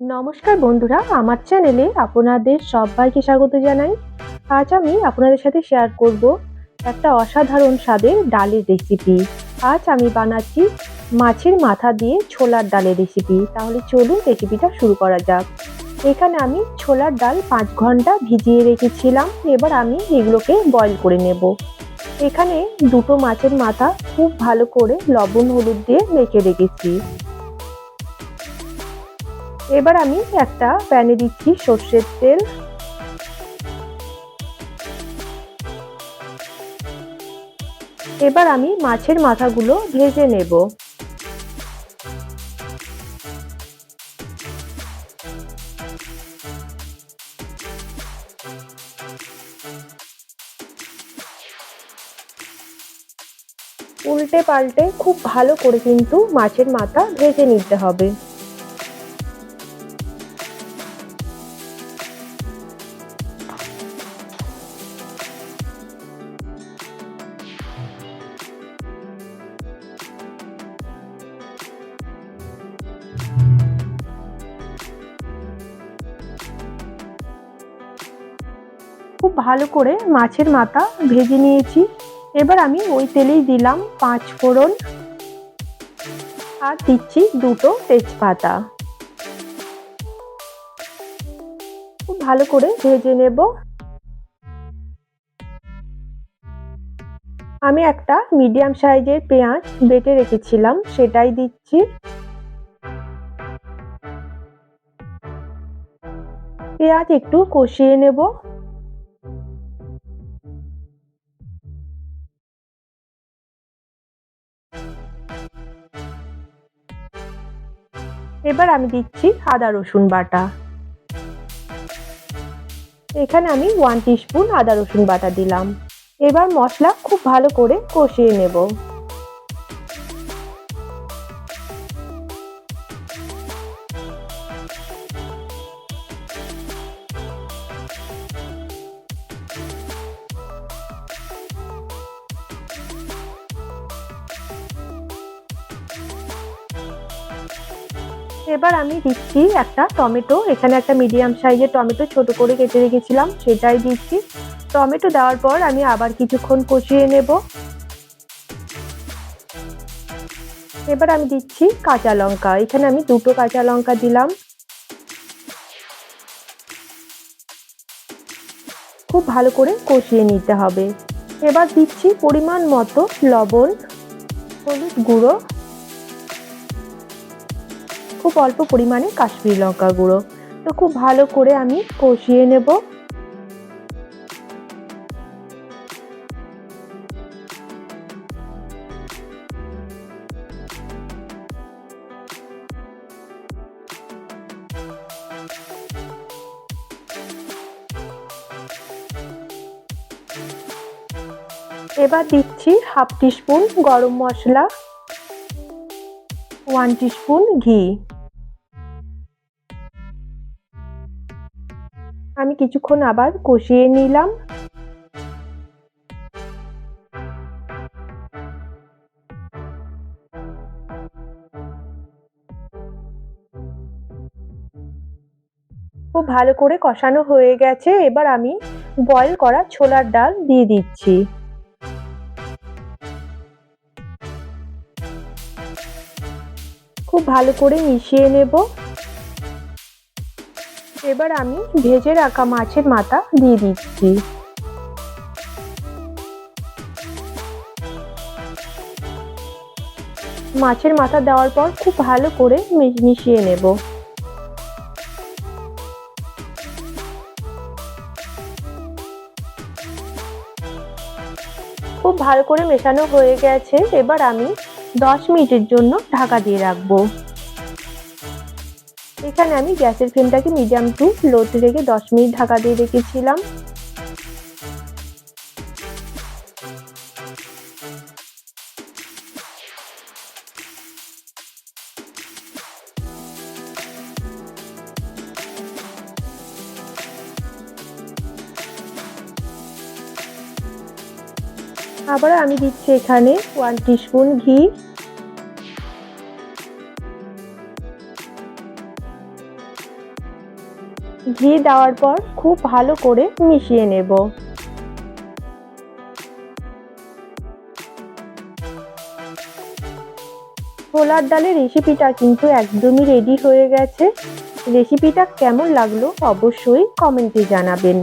নমস্কার বন্ধুরা, আমার চ্যানেলে আপনাদের সবাইকে স্বাগত জানাই। আজ আমি আপনাদের সাথে শেয়ার করব একটা অসাধারণ স্বাদের ডালের রেসিপি আজ আমি বানাচ্ছি মাছের মাথা দিয়ে ছোলার ডালের রেসিপি তাহলে চলুন রেসিপিটা শুরু করা যাক। এখানে আমি ছোলার ডাল পাঁচ ঘণ্টা ভিজিয়ে রেখেছিলাম। এবার আমি এগুলোকে বয়ল করে নেব। এখানে দুটো মাছের মাথা খুব ভালো করে লবণ হলুদ দিয়ে মেখে রেখেছি। এবার আমি একটা প্যানে দিচ্ছি সর্ষের তেল। এবার আমি মাছের মাথাগুলো ভেজে নেব। উল্টে পাল্টে খুব ভালো করে কিন্তু মাছের মাথা ভেজে নিতে হবে। খুব ভালো করে মাছের মাথা ভেজে নিয়েছি। এবার আমি ওই তেলেই দিলাম পাঁচ ফোড়ন আর দিচ্ছি দুটো তেজপাতা। খুব ভালো করে ভেজে নেব। আমি একটা মিডিয়াম সাইজের পেঁয়াজ বেটে রেখেছিলাম, সেটাই দিচ্ছি। পেঁয়াজ একটু কষিয়ে নেব। এবার আমি দিচ্ছি আদা রসুন বাটা। এখানে আমি ওয়ান টিস্পুন আদা রসুন বাটা দিলাম। এবার মশলা খুব ভালো করে কষিয়ে নেব। এবার আমি দিচ্ছি একটা টমেটো। এখানে একটা মিডিয়াম সাইজের টমেটো ছোট করে কেটে রেখেছিলাম, সেটাই দিচ্ছি। টমেটো দেওয়ার পর আমি আবার কিছুক্ষণ কষিয়ে নেব। এবার আমি দিচ্ছি কাঁচা লঙ্কা। এখানে আমি দুটো কাঁচা লঙ্কা দিলাম। খুব ভালো করে কষিয়ে নিতে হবে। এবার দিচ্ছি পরিমাণ মতো লবণ, হলুদ গুঁড়ো। খুব অল্প পরিমাণে কাশ্মীরি লঙ্কা গুঁড়ো। তো খুব ভালো করে আমি কষিয়ে নেব। এবার দিচ্ছি হাফ টিস্পুন গরম মশলা। ওয়ান টিস্পুন ঘি। আমি কিছুক্ষণ আবার কষিয়ে নিলাম। খুব ভালো করে কষানো হয়ে গেছে। এবার আমি বয়েল করা ছোলার ডাল দিয়ে দিচ্ছি। খুব ভালো করে মিশিয়ে নেব। এবার আমি ভেজে রাখা মাছের মাথা দিয়ে দিচ্ছি। মাছের মাথা দেওয়ার পর খুব ভালো করে মিশিয়ে নেব। খুব ভালো করে মেশানো হয়ে গেছে। এবার আমি দশ মিনিটের জন্য ঢাকা দিয়ে রাখব। এখানে আমি গ্যাসের ফ্লেমটাকে মিডিয়াম টু লোতে রেখে দশ মিনিট ঢাকা দিয়ে রেখেছিলাম। আবার আমি দিচ্ছি এখানে ওয়ান টিস্পুন ঘি। ঘি দেওয়ার পর খুব ভালো করে মিশিয়ে নেব। ছোলার ডালের রেসিপিটা কিন্তু একদমই রেডি হয়ে গেছে। রেসিপিটা কেমন লাগল অবশ্যই কমেন্টে জানাবেন।